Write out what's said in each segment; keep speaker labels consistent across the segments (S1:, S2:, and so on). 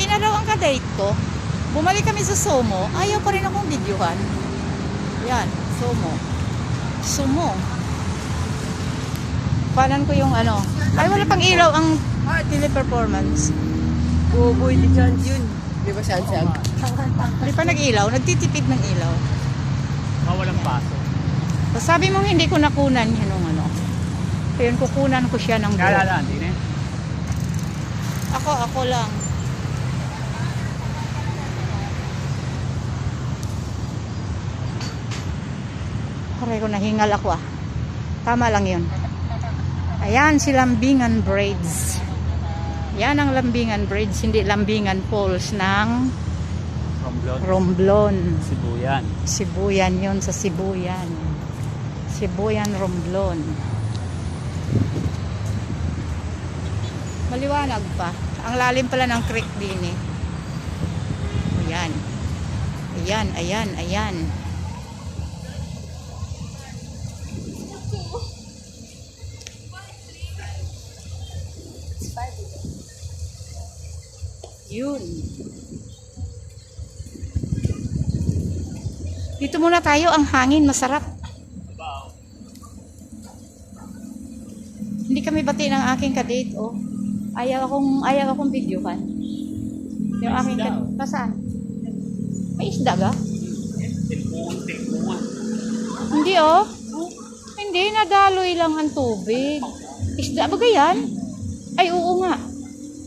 S1: Uwi na daw ang kadate ko. Bumalik kami sa Somo. Ayaw pa rin akong videohan. Yan, Somo. Sumo. Panan ko yung ano. Ay, wala pang ilaw ang teleperformance.
S2: Buboy di dyan yun. Di ba siya?
S1: Hindi pa nag-ilaw. Nagtitipid ng ilaw.
S3: Mawalang paso.
S1: So, sabi mong hindi ko nakunan yun ng ano. Kaya kukunan ko siya ng buo.
S3: Kaalala, hindi na.
S1: Ako, ako lang. Aray ko, nahingal ako ah. Tama lang yun. Ayan si Lambingan Braids. Yan ang Lambingan Braids, hindi Lambingan Falls ng
S3: Romblon.
S1: Romblon.
S3: Sibuyan.
S1: Sibuyan yun sa Sibuyan. Sibuyan Romblon. Maliwanag pa. Ang lalim pala ng creek din eh. Ayan. Ayan, ayan, ayan. Yun. Dito muna tayo, ang hangin masarap. Hindi kami bati ng aking kadate, oh. Ayaw akong, ayaw akong videohan. Yung aking kadate.
S3: oh.
S1: Pasaan? May isda
S3: tilpungan.
S1: Hindi, oh. Hindi, nadaloy lang ang tubig. Isda ba yan? Ay, oo nga.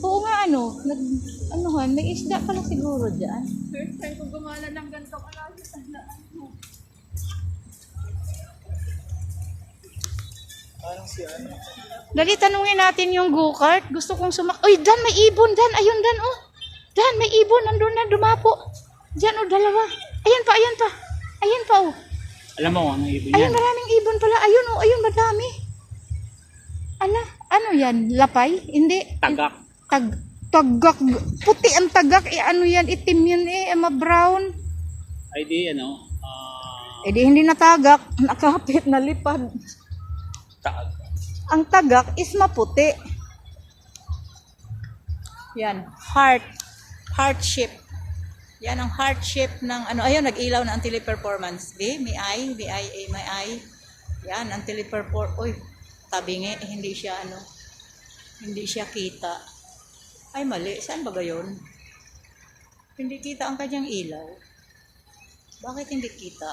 S1: Oo nga, ano. Nag, anuhan, may isda pala siguro dyan.
S2: First time ko gumala ng ganito kalagi sa daan mo.
S1: Dali, tanungin natin yung go-kart. Gusto kong sumak... Uy, Dan, may ibon, Dan. Ayun, Dan, oh. Dan, may ibon. Nandun na, dumapo. Diyan, oh, dalawa. Ayan pa, ayan pa. Ayan pa, oh.
S3: Alam mo, ang ibon
S1: Ayun,
S3: yan.
S1: maraming ibon pala. Ayun, oh, ayun, madami. Ala, ano yan? Lapay? Hindi.
S3: Tagak.
S1: Tag, tagak. Puti ang tagak. Eh, ano yan? Itim yan eh. Ama brown.
S3: Ay di, ano, ah,
S1: Eh, di hindi natagak. Nakapit, nalipad.
S3: ta-
S1: Ang tagak is maputi. Yan, heart. Heart shape. Yan ang heart shape ng ano. Ayun, nag-ilaw na ang teleperformance. Di, may eye, may eye, eh, may eye. Yan, ang teleperform. Uy, tabingi. Hindi siya ano. Hindi siya kita. Ay, mali. Saan ba gayon? Hindi kita ang kanyang ilaw. Bakit hindi kita?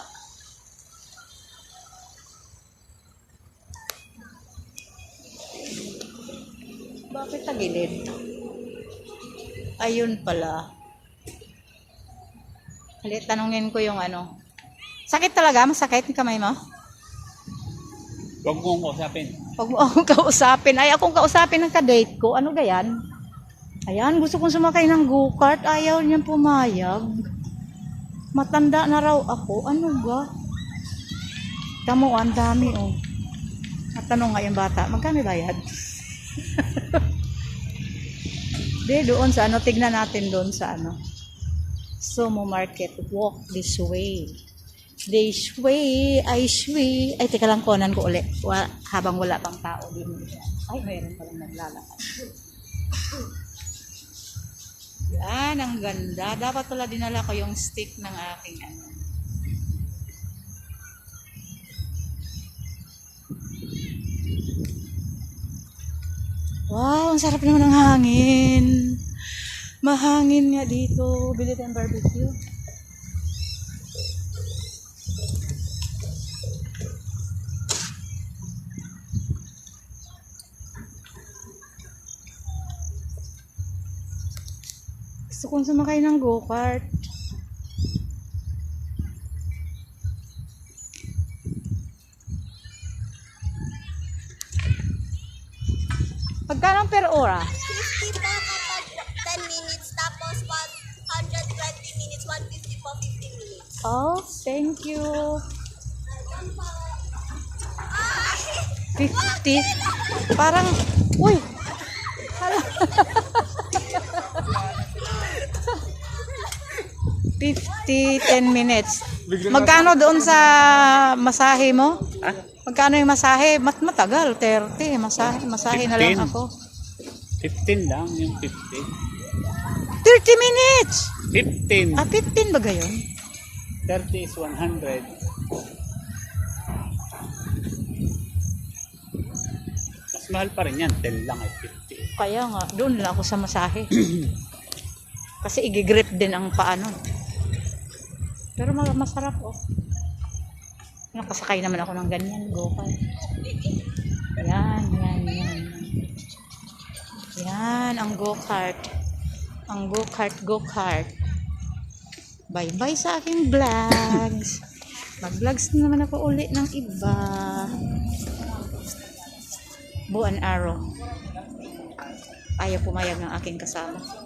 S1: Bakit tagilid? Ayun pala. Halit, tanungin ko yung ano. Sakit talaga? Masakit yung kamay mo?
S3: Huwag mo akong kausapin.
S1: Huwag mo akong kausapin. Ay, akong kausapin ng kadate ko. Ano gayan? Ayan, gusto kong sumakay ng go-kart. Ayaw niyang pumayag. Matanda na raw ako. Ano ba? Tamo, ang dami oh. At tanong nga yung bata, magkano bayad? Di, doon sa ano, tignan natin doon sa ano. Sumo Market, walk this way. This way, I sway. Ay, teka lang, konan ko uli. Wa, habang wala pang tao din. Ay, mayroon palang naglalakad. Yan, ang ganda. Dapat pala dinala ko yung stick ng aking ano. Wow, ang sarap naman ng hangin. Mahangin nga dito. Tayong barbecue. Gusto kong sumakay ng go-kart. Pagkano per ora?
S4: 50 po kapag 10 minutes, tapos 120 minutes, 150 po 15 minutes.
S1: Oh, thank you. 50. Parang, uy. Hala. 50, 10 minutes. Magkano doon sa masahe mo?
S3: Ha?
S1: Magkano yung masahe? Mat matagal, 30. Masahe, masahe na lang
S3: 15.
S1: ako.
S3: 15 lang, yung 50.
S1: 30 minutes!
S3: 15.
S1: Ah, 15 ba gayon?
S3: 30 is 100. Mas mahal pa rin yan. 10 lang ay 50.
S1: Kaya nga, doon lang ako sa masahe. Kasi igigrip din ang paano. Pero ma- masarap oh. Nakasakay naman ako ng ganyan, go-kart. Yan, yan, yan. Yan, ang go-kart. Ang go-kart, go-kart. Bye-bye sa aking vlogs. Mag-vlogs na naman ako uli ng iba. Buwan araw. Ayaw pumayag ng aking kasama.